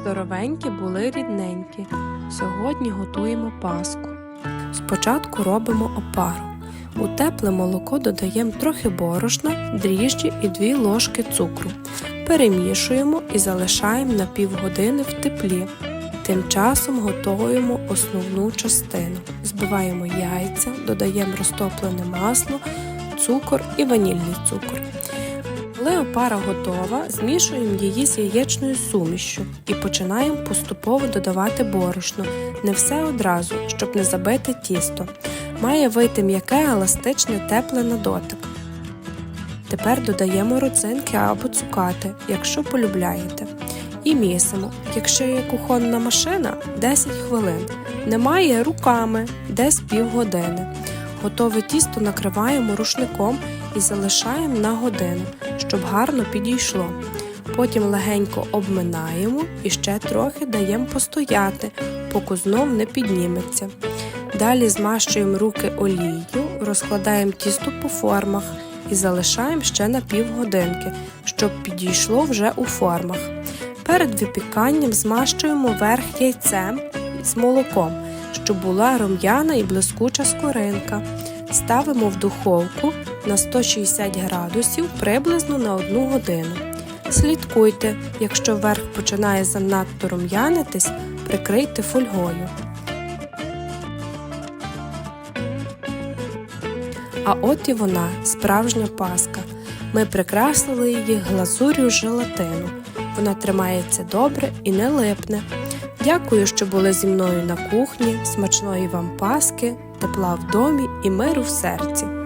здоровенькі були рідненькі. Сьогодні готуємо паску. Спочатку робимо опару. У тепле молоко додаємо трохи борошна, дріжджі і 2 ложки цукру. Перемішуємо і залишаємо на півгодини в теплі. Тим часом готуємо основну частину. Збиваємо яйця, додаємо розтоплене масло, цукор і ванільний цукор. Коли опара готова, змішуємо її з яєчною сумішшю і починаємо поступово додавати борошно, не все одразу, щоб не забити тісто. Має вийти м'яке, еластичне, тепле на дотик. Тепер додаємо родзинки або цукати, якщо полюбляєте. І місимо. Якщо є кухонна машина 10 хвилин. Немає руками десь півгодини. Готове тісто накриваємо рушником і залишаємо на годину, щоб гарно підійшло. Потім легенько обминаємо і ще трохи даємо постояти, поки знов не підніметься. Далі змащуємо руки олією, розкладаємо тісто по формах і залишаємо ще на півгодинки, щоб підійшло вже у формах. Перед випіканням змащуємо верх яйцем з молоком, щоб була рум'яна і блискуча скоринка. Ставимо в духовку на 160 градусів приблизно на 1 годину. Слідкуйте, якщо верх починає занадто рум'янитись, прикрийте фольгою. А от і вона, справжня паска. Ми прикрасили її глазур'ю желатину. Вона тримається добре і не липне. Дякую, що були зі мною на кухні. Смачної вам паски, тепла в домі і миру в серці.